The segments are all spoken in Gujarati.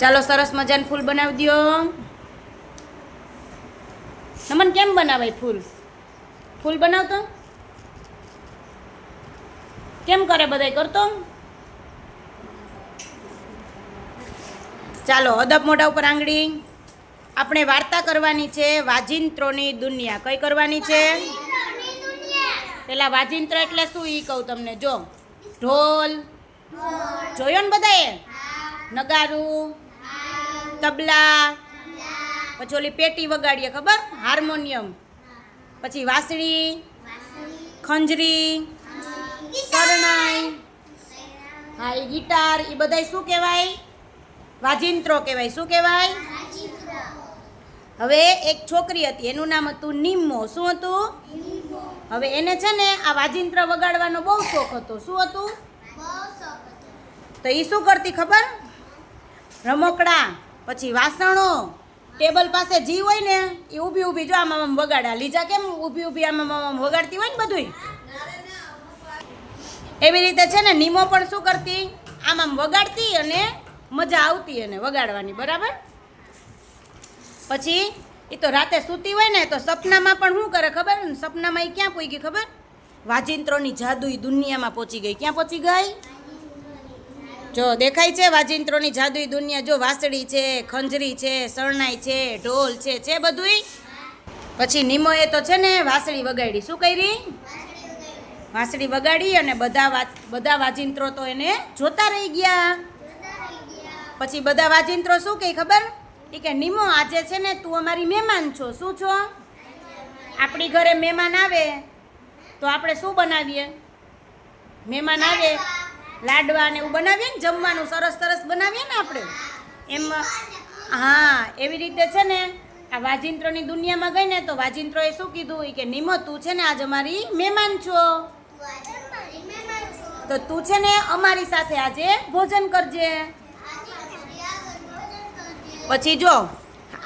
ચાલો સરસ મજાનું ફૂલ બનાવી દો નમન, કેમ બનાવાય ફૂલ? ફૂલ બનાવતો? કેમ કરે બધાય કરતો? ચાલો, અદબ મોઢા ઉપર આંગળી. આપણે વાર્તા કરવાની છે વાજિંત્રોની દુનિયા. કઈ કરવાની છે? પેલા વાજિંત્ર એટલે શું ઈ કહું તમને, જો. ઢોલ. જોયો ને બધાએ? નગારું. તબલા. પછી ઓલી પેટી વગાડીએ, ખબર? હાર્મોનિયમ. પછી વાંસળી. ખંજરી. શરણાઈ. હા, એ ગિટાર, એ બધાય શું કહેવાય? વાજિંત્રો કહેવાય. શું કહેવાય? હવે એક છોકરી હતી, એનું નામ હતું નિમ્મો. શું હતું? હવે એને છે ને આ વાજિંત્ર વગાડવાનો બહુ શોખ હતો. શું હતું? તો એ શું કરતી ખબર? રમકડા. પછી વાસણો. ટેબલ પાસે જી હોય ને, એ ઊભી ઊભી જો આમ આમ વગાડા લીજા કેમ ઊભી ઊભી આમાં આમ વગાડતી હોય ને બધુંય? એવી રીતે છે ને, નીમો પણ શું કરતી? આમ આમ વગાડતી અને મજા આવતી એને વગાડવાની, બરાબર? પછી એ તો રાતે સૂતી હોય ને, તો સપનામાં પણ શું કરે ખબર? સપનામાં એ ક્યાં પહોંચી ગઈ ખબર? વાજિંત્રોની જાદુઈ દુનિયામાં પહોંચી ગઈ. ક્યાં પહોંચી ગઈ? જો દેખાય છે વાજિંત્રોની જાદુઈ દુનિયા, જો વાસળી છે, ખંજરી છે, શરણાઈ છે, ઢોલ છે છે બધુંય? પછી નિમોએ તો છે ને વાસળી વગાડી. શું કરી? વાસળી વગાડી અને બધા બધા વાજિંત્રો તો એને જોતા રહી ગયા. પછી બધા વાજિંત્રો શું કહે ખબર? એ કે, નિમો, આજે છે ને તું અમારી મહેમાન છો. શું છો? આપણી ઘરે મહેમાન આવે તો આપણે શું બનાવીએ? મહેમાન આવે લાડવા ને એવું બનાવીએ ને, જમવાનું સરસ સરસ બનાવીએ ને આપણે. એમ, હા, એવી રીતે છે ને, આ વાજિંત્રોની દુનિયામાં ગઈ ને તો વાજિંત્રોએ શું કીધું? કે, નિમો, તું છે ને આજ અમારી મહેમાન છો. તો તું છે ને અમારી સાથે આજે ભોજન કરજે. પછી જો,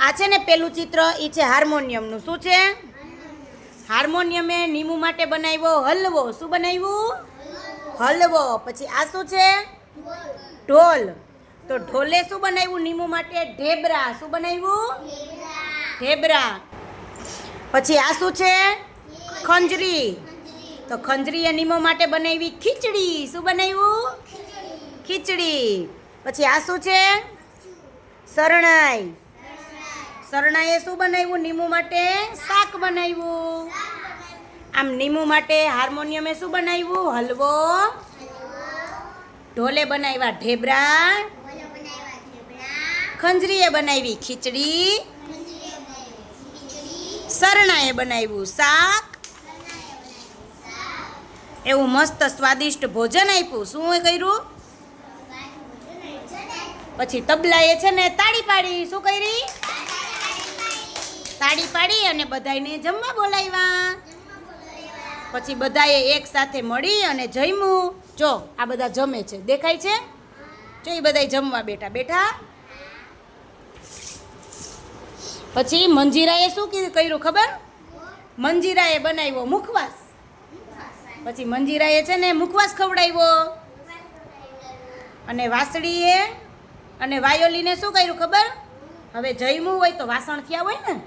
આ છે ને પેલું ચિત્ર એ છે હાર્મોનિયમનું. શું છે? હાર્મોનિયમે નીમુ માટે બનાવ્યો હલવો. શું બનાવ્યું? હલવો. પછી આ શું છે? ઢોલ. તો ઢોલે શું બનાવ્યું? નીમુ માટે ઢેબરા. શું બનાવ્યું? ઢેબરા. પછી આ શું છે? ખંજરી. તો ખંજરીએ નીમો માટે બનાવી ખીચડી. શું બનાવ્યું? ખીચડી. પછી આ શું છે? શરણાઈ. શરણાઈએ શું બનાવ્યું? નીમુ માટે શાક બનાવ્યું. આમ નીમુ માટે હાર્મોનિયમે શું બનાવ્યું? હલવો. ઢોલે બનાવ્યા ઢેબરા. ખંજરીએ બનાવી ખીચડી. શરણાએ બનાવ્યું શાક. એવું મસ્ત સ્વાદિષ્ટ ભોજન આપ્યું. શું કર્યું? પછી તબલાએ છે ને તાળી પાડી. શું કરી? તાળી પાડી અને બધાને જમવા બોલાવ્યા. પછી બધાએ એક સાથે મળી અને જમ્યું. જો, આ બધા જમે છે. દેખાય છે? જો, એ બધા જમવા બેઠા બેઠા. પછી મંજીરાએ શું કીધું? કર્યું ખબર? મંજીરાએ બનાવ્યો મુખવાસ. પછી મંજીરાએ છે ને મુખવાસ ખવડાવ્યો. અને વાસળીએ અને વાયોલીને શું કર્યું ખબર? હવે જમ્યું હોય તો વાસણ થયા હોય ને?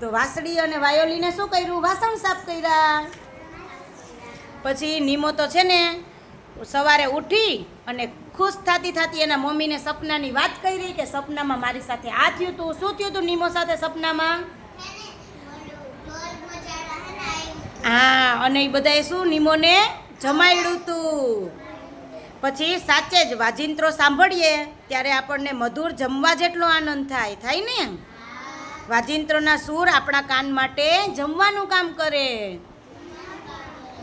તો વાસળી અને વાયોલીને શું કર્યું? વાસણ સાફ કર્યા. પછી નીમો તો છે ને, સવારે ઉઠી અને ખુશ થતી થતી એના મમ્મીને સપનાની વાત કરી કે સપનામાં મારી સાથે આ થયું હતું શું થયું હતું નીમો સાથે સપનામાં? હા, અને એ બધાએ શું નીમોને જમાયડું હતું પછી સાચે જ વાજિંત્રો સાંભળીએ, ત્યારે આપણને મધુર જમવા જેટલો આનંદ થાય થાય ને? વાજિંત્રોના સૂર આપણા કાન માટે જમવાનું કામ કરે.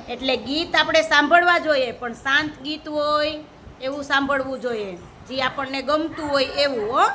એટલે ગીત આપણે સાંભળવા જોઈએ, પણ શાંત ગીત હોય એવું સાંભળવું જોઈએ. જે આપણને ગમતું હોય એવું, હો.